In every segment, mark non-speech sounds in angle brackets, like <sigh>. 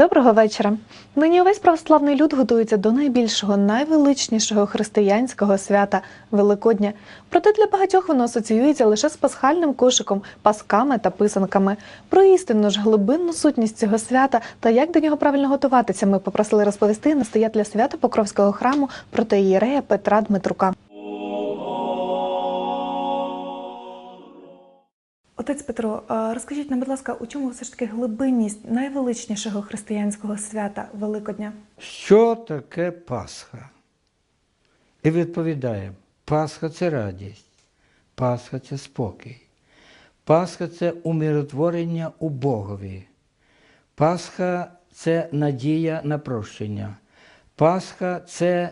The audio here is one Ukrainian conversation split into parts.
Доброго вечора. Нині увесь православний люд готується до найбільшого, найвеличнішого християнського свята Великодня. Проте для багатьох воно асоціюється лише з пасхальним кошиком, пасками та писанками. Про істинну ж глибинну сутність цього свята та як до нього правильно готуватися, ми попросили розповісти настоятеля свято Покровського храму протоієрея Петра Дмитрука. Отець Петро, розкажіть нам, будь ласка, у чому все ж таки глибинність найвеличнішого християнського свята Великодня? Що таке Пасха? І відповідаємо: Пасха це радість, Пасха це спокій, Пасха це умиротворення у Богові, Пасха це надія на прощення, Пасха це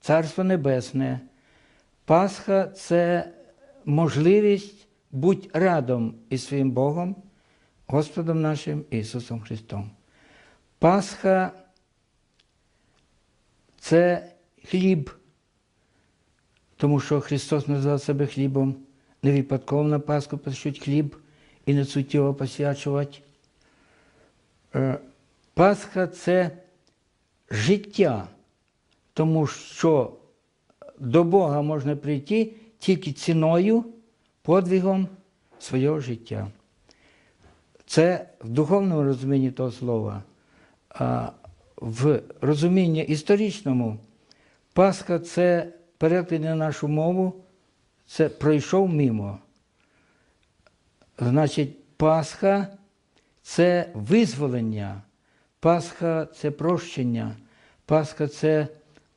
Царство Небесне, Пасха це можливість бути радом із своїм Богом, Господом нашим Ісусом Христом. Пасха це хліб, тому що Христос назвав себе хлібом. Не випадково на Пасху пишуть хліб і несуть його посвячувати. Е, Пасха це життя, тому що до Бога можна прийти тільки ціною, подвигом свого життя. Це в духовному розумінні того слова. А в розумінні історичному Пасха це переклад на нашу мову, це пройшов мимо. Значить, Пасха це визволення, Пасха це прощення, Пасха це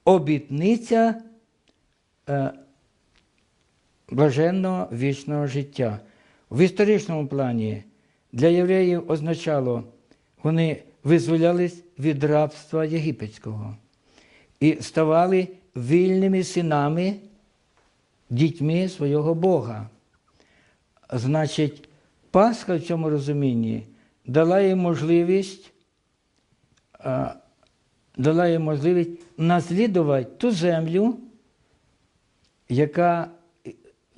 обітниця е, блаженного вічного життя. В історичному плані для євреїв означало, вони визволялись від рабства єгипетського і ставали вільними синами, дітьми свого Бога. Значить, Пасха в цьому розумінні дала їм можливість, дала їм можливість наслідувати ту землю, яка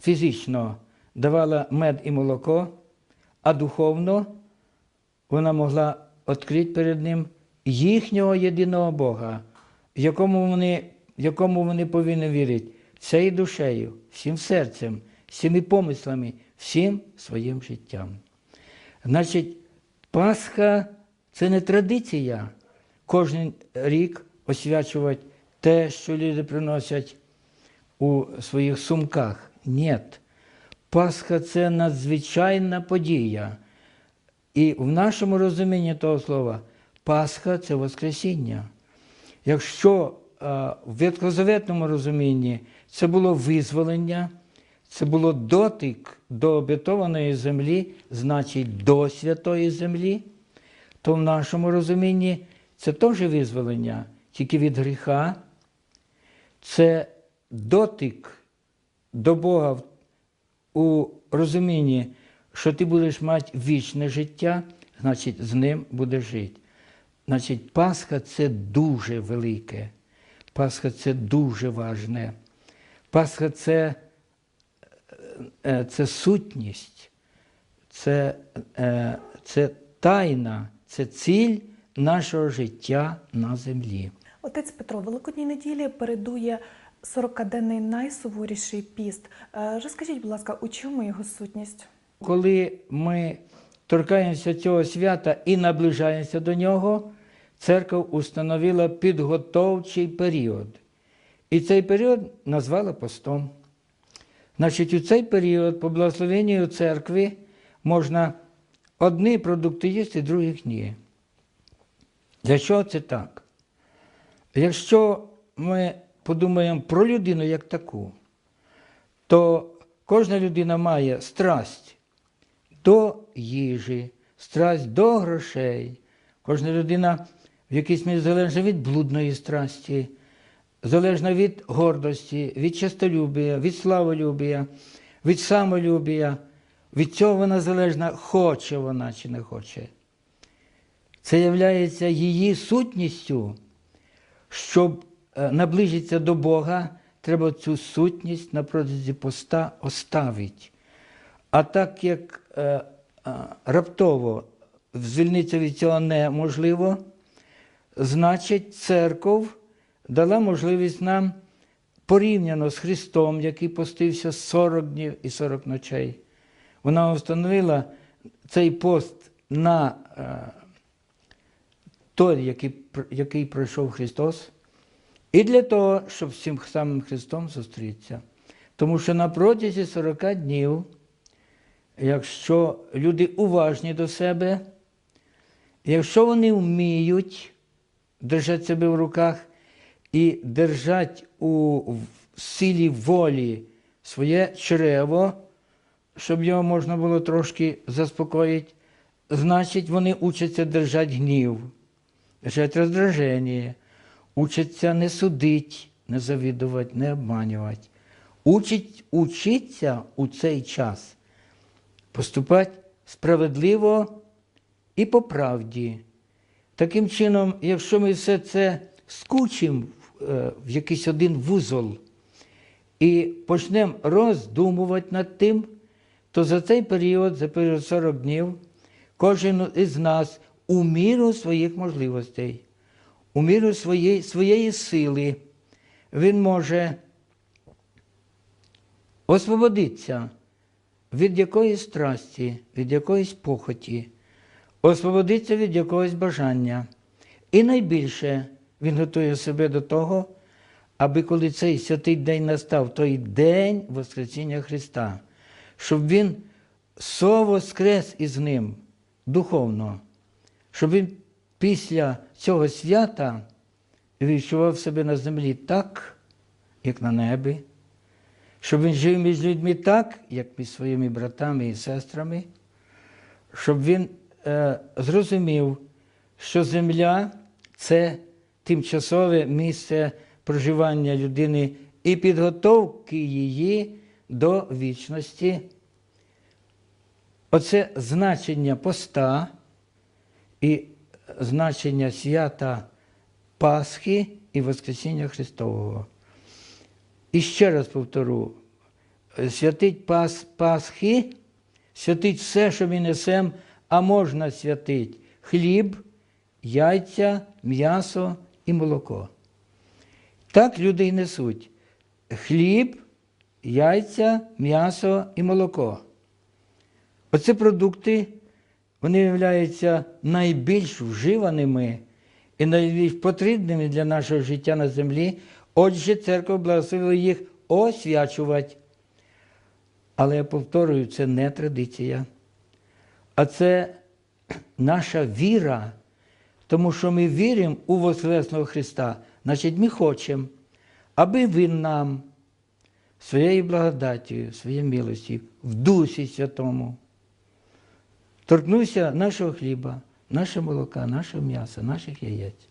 фізично давала мед і молоко, а духовно вона могла відкрити перед ним їхнього єдиного Бога, якому вони, якому вони повинні вірити всією душею, всім серцем, всіми помислами, всім своїм життям. Значить, Пасха це не традиція кожен рік освячувати те, що люди приносять у своїх сумках. Ні. Пасха це надзвичайна подія. І в нашому розумінні того слова Пасха це Воскресіння. Якщо в ветхозаветному розумінні це було визволення, це було дотик до обетованої землі, значить до святої землі, то в нашому розумінні це теж визволення, тільки від гріха, це дотик до Бога у розумінні, що ти будеш мати вічне життя, значить, з ним будеш жити. Значить, Пасха це дуже велике. Пасха це дуже важне. Пасха це, е, це сутність, це, е, це тайна, це ціль нашого життя на землі. Отець Петро, Великодній неділі передує 40-денний найсуворіший піст. Е, Розкажіть, будь ласка, у чому його сутність? Коли ми торкаємося цього свята і наближаємося до нього, церква установила підготовчий період. І цей період назвала постом. Значить, у цей період, по благословенню церкви, можна одні продукти їсти, других ні. Для чого це так? Якщо ми подумаємо про людину як таку, то кожна людина має страсть до їжі, страсть до грошей. Кожна людина в якійсь мірі залежна від блудної страсті, залежна від гордості, від честолюбія, від славолюбія, від самолюбія. Від цього вона залежна, хоче вона чи не хоче. Це є її сутністю, щоб е, наблизитися до Бога, треба цю сутність на протязі поста оставити. А так як е, е, раптово звільнитися від цього неможливо, значить, церков дала можливість нам порівняно з Христом, який постився 40 днів і 40 ночей. Вона встановила цей пост на е, той, який, який пройшов Христос, і для того, щоб з цим самим Христом зустрітися. Тому що на протязі 40 днів, якщо люди уважні до себе, якщо вони вміють держати себе в руках і держать у силі волі своє чрево, щоб його можна було трошки заспокоїти, значить, вони учаться держати гнів, держати роздраження, учаться не судить, не завідувати, не обманювати. Учить, учиться у цей час поступати справедливо і по правді. Таким чином, якщо ми все це скучимо в, е, в якийсь один вузол і почнемо роздумувати над тим, то за цей період, за період 40 днів, кожен із нас у міру своїх можливостей, у міру своєї, своєї сили, він може освободитися від якоїсь страсті, від якоїсь похоті, освободитися від якогось бажання. І найбільше він готує себе до того, аби коли цей святий день настав, той день Воскресіння Христа, щоб він совоскрес із ним духовно, щоб він після цього свята відчував себе на землі так, як на небі, щоб він жив між людьми так, як між своїми братами і сестрами, щоб він е, зрозумів, що земля це тимчасове місце проживання людини і підготовки її до вічності. Оце значення поста і значення свята Пасхи і Воскресіння Христового. І ще раз повторю, святить Пас, Пасхи, святить все, що ми несемо, а можна святить хліб, яйця, м'ясо і молоко. Так люди й несуть хліб, яйця, м'ясо і молоко. Оце продукти, вони являються найбільш вживаними і найбільш потрібними для нашого життя на землі. Отже, церква благословила їх освячувати. Але я повторюю, це не традиція, а це <clears throat> наша віра, тому що ми віримо у Воскресного Христа, значить, ми хочемо, аби Він нам своєю благодаттю, своєю милості, в Дусі Святому, торкнувся нашого хліба, нашого молока, нашого м'яса, наших яєць.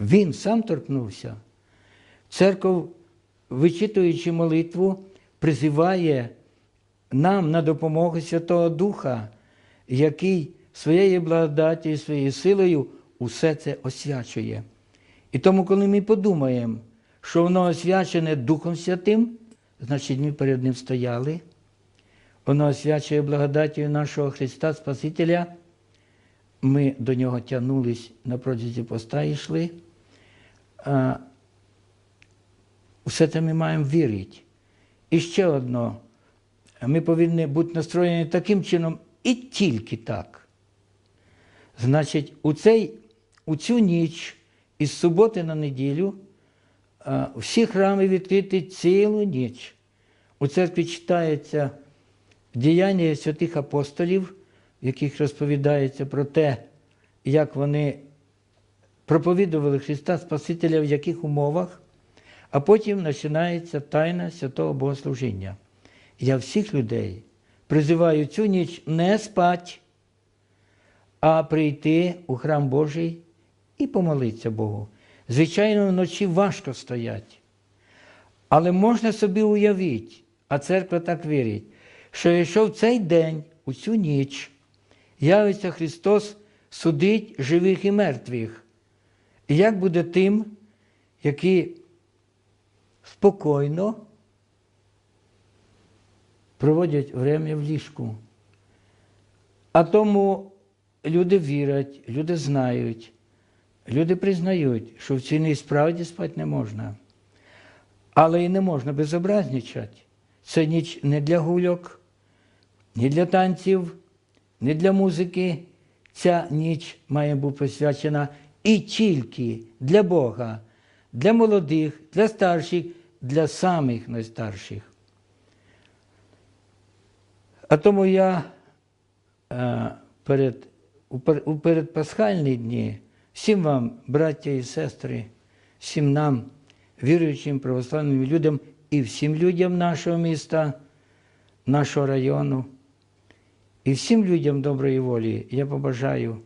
Він сам торкнувся. Церков, вичитуючи молитву, призиває нам на допомогу Святого Духа, який своєю благодаттю і своєю силою усе це освячує. І тому, коли ми подумаємо, що воно освячене Духом Святим, значить ми перед Ним стояли, воно освячує благодаттю нашого Христа Спасителя. Ми до нього тягнулись на протязі поста і йшли. Все це ми маємо вірити. І ще одно, ми повинні бути настроєні таким чином і тільки так. Значить, у, цей, у цю ніч із суботи на неділю всі храми відкриті цілу ніч. У церкві читається діяння святих апостолів, в яких розповідається про те, як вони проповідували Христа Спасителя в яких умовах, а потім починається тайна святого Богослужіння. Я всіх людей призиваю цю ніч не спать, а прийти у храм Божий і помолитися Богу. Звичайно, вночі важко стоять. Але можна собі уявити, а церква так вірить, що якщо в цей день, у цю ніч, явиться Христос судить живих і мертвих. І як буде тим, які спокійно проводять время в ліжку. А тому люди вірять, люди знають, Люди признають, що в цій ніч справді спати не можна. Але і не можна безобразничати. Це ніч не для гульок, не для танців, не для музики. Ця ніч має бути присвячена і тільки для Бога, для молодих, для старших, для самих найстарших. А тому я е, перед, у передпасхальні дні всім вам, браття і сестри, всім нам, віруючим православним людям і всім людям нашого міста, нашого району, і всім людям доброї волі я побажаю,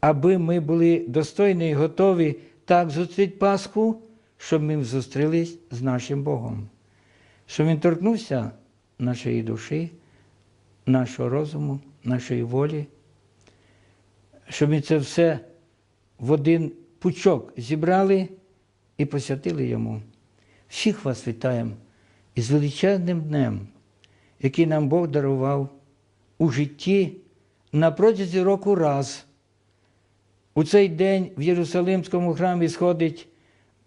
аби ми були достойні і готові так зустріти Пасху, щоб ми зустрілись з нашим Богом, щоб Він торкнувся нашої душі, нашого розуму, нашої волі, щоб ми це все в один пучок зібрали і посвятили йому. Всіх вас вітаємо із величезним днем, який нам Бог дарував у житті на протязі року раз. У цей день в Єрусалимському храмі сходить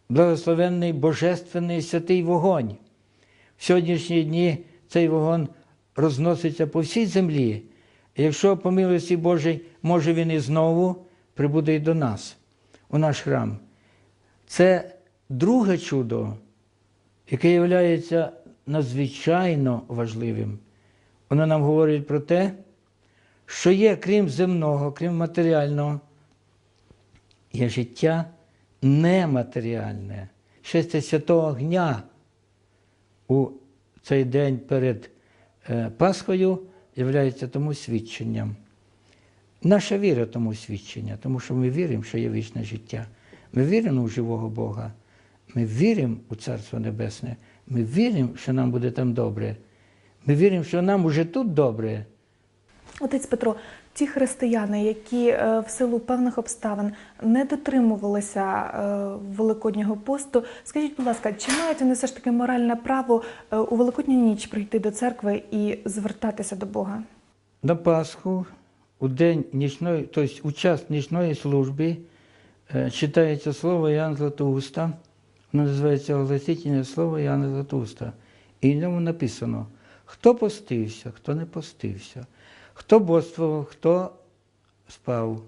благословенний Божественний святий вогонь. В сьогоднішні дні цей вогонь розноситься по всій землі. Якщо по милості Божій, може він і знову прибуде і до нас, у наш храм. Це друге чудо, яке є надзвичайно важливим. Воно нам говорить про те, що є, крім земного, крім матеріального, є життя нематеріальне. Шестя святого огня у цей день перед е, Пасхою є тому свідченням. Наша віра тому свідчення, тому що ми віримо, що є вічне життя. Ми віримо в живого Бога. Ми віримо у Царство Небесне. Ми віримо, що нам буде там добре. Ми віримо, що нам уже тут добре. Отець Петро, ті християни, які е, в силу певних обставин не дотримувалися е, Великоднього посту, скажіть, будь ласка, чи мають вони все ж таки моральне право е, у Великодню ніч прийти до церкви і звертатися до Бога? На Пасху, у день нічної, тобто у час нічної служби, читається слово Іоанна Златоуста. Воно називається огласительне слово Іоанна Златоуста. І в ньому написано, хто постився, хто не постився, хто бодствував, хто спав,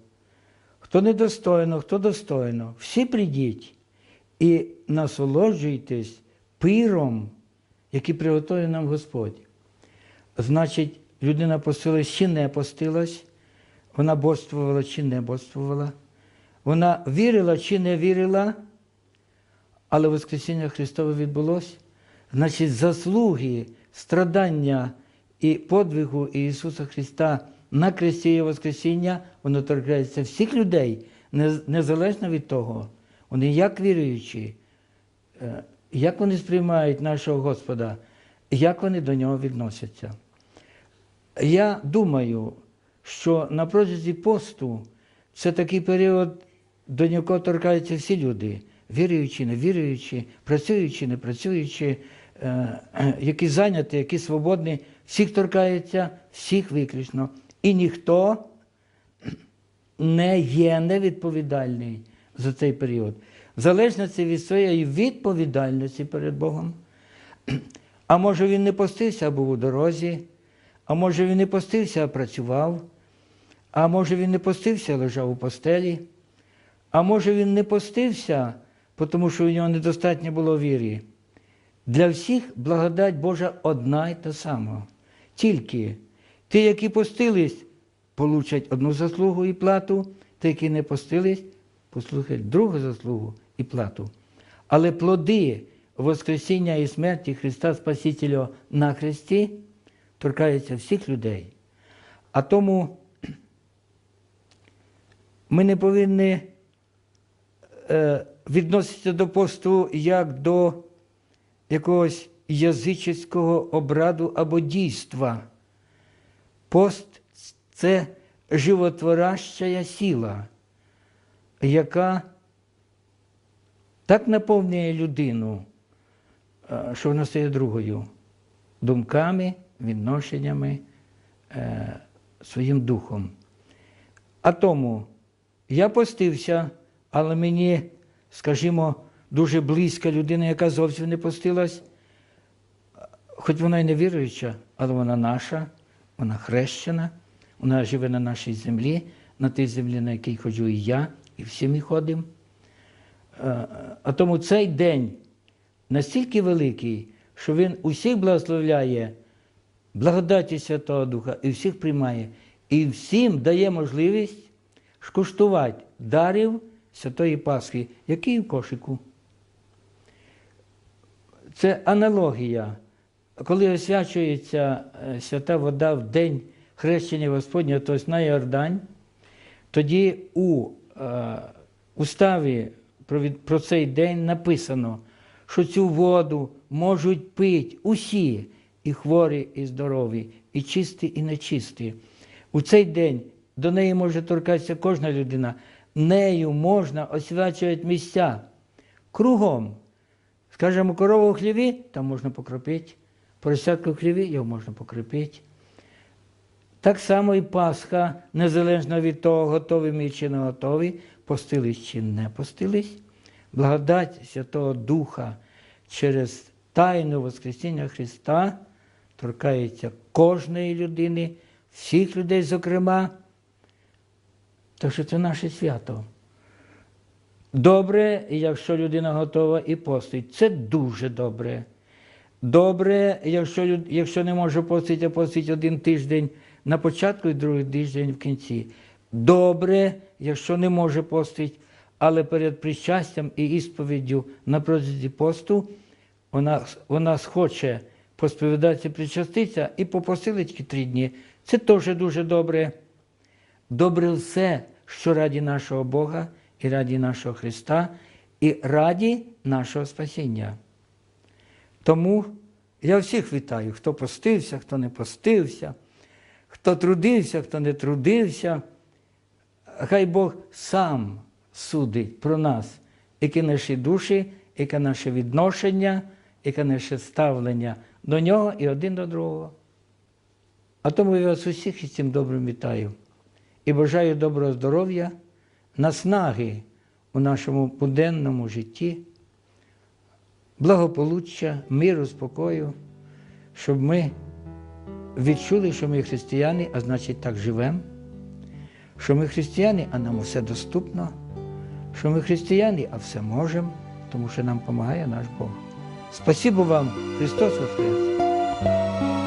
хто недостойно, хто достойно. Всі прийдіть і насолоджуйтесь пиром, який приготує нам Господь. Значить, людина постилась чи не постилась, вона бодствувала чи не бодствувала, вона вірила чи не вірила, але Воскресіння Христове відбулося. Значить, заслуги, страдання і подвигу Ісуса Христа на кресті і Воскресіння, воно торкається всіх людей, незалежно від того, вони як віруючі, е, як вони сприймають нашого Господа, як вони до нього відносяться. Я думаю, що на протязі посту це такий період, до нього торкаються всі люди, працюючі, не працюючі, е, е, які зайняті, які свободні, всіх торкається, всіх виключно. І ніхто не є невідповідальний за цей період. В залежності від своєї відповідальності перед Богом. А може він не постився, а був у дорозі, а може він не постився, а працював, а може він не постився, а лежав у постелі, а може він не постився, тому що у нього недостатньо було віри. Для всіх благодать Божа одна й та сама. Тільки ті, які постились, получать одну заслугу і плату, ті, які не постились, послухають другу заслугу і плату. Але плоди Воскресіння і смерті Христа Спасителя на Христі торкаються всіх людей. А тому ми не повинні е, відноситися до посту як до якогось язичницького обраду або дійства. Пост це животворяща сила, яка так наповнює людину, е, що вона стає другою думками, відношеннями, е, своїм духом. А тому я постився, але мені, скажімо, дуже близька людина, яка зовсім не постилась, хоч вона й не віруюча, але вона наша, вона хрещена, вона живе на нашій землі, на тій землі, на якій ходжу і я, і всі ми ходимо. Е, А тому цей день настільки великий, що він усіх благословляє благодаті Святого Духа і всіх приймає, і всім дає можливість скуштувати дарів Святої Пасхи, який в кошику. Це аналогія. Коли освячується е, свята вода в день хрещення Господнього, тобто на Йордань, тоді у е, уставі про, про цей день написано, що цю воду можуть пити усі, і хворі, і здорові, і чисті, і нечисті. У цей день до неї може торкатися кожна людина. Нею можна освячувати місця кругом. Скажімо, корову в хліві, там можна покропити, поросятку в хліві, його можна покропити. Так само і Пасха, незалежно від того, готові ми чи не готові, постились чи не постились, благодать Святого Духа через тайну Воскресіння Христа торкається кожної людини, всіх людей, зокрема. Так що це наше свято. Добре, якщо людина готова і постить. Це дуже добре. Добре, якщо, якщо не може постити, а постить один тиждень на початку і другий тиждень в кінці. Добре, якщо не може постити, але перед причастям і ісповіддю на протязі посту вона, вона схоче посповідатися, причаститися і попостили три дні. Це теж дуже добре. Добре все, що раді нашого Бога і раді нашого Христа, і раді нашого спасіння. Тому я всіх вітаю, хто постився, хто не постився, хто трудився, хто не трудився. Хай Бог сам судить про нас, які наші душі, яке наше відношення, яке наше ставлення до нього і один до другого. А тому я вас усіх із цим добрим вітаю і бажаю доброго здоров'я, наснаги у нашому буденному житті, благополуччя, миру, спокою, щоб ми відчули, що ми християни, а значить так живемо, що ми християни, а нам усе доступно, що ми християни, а все можемо, тому що нам допомагає наш Бог. Спасибо вам, Христос Воскрес!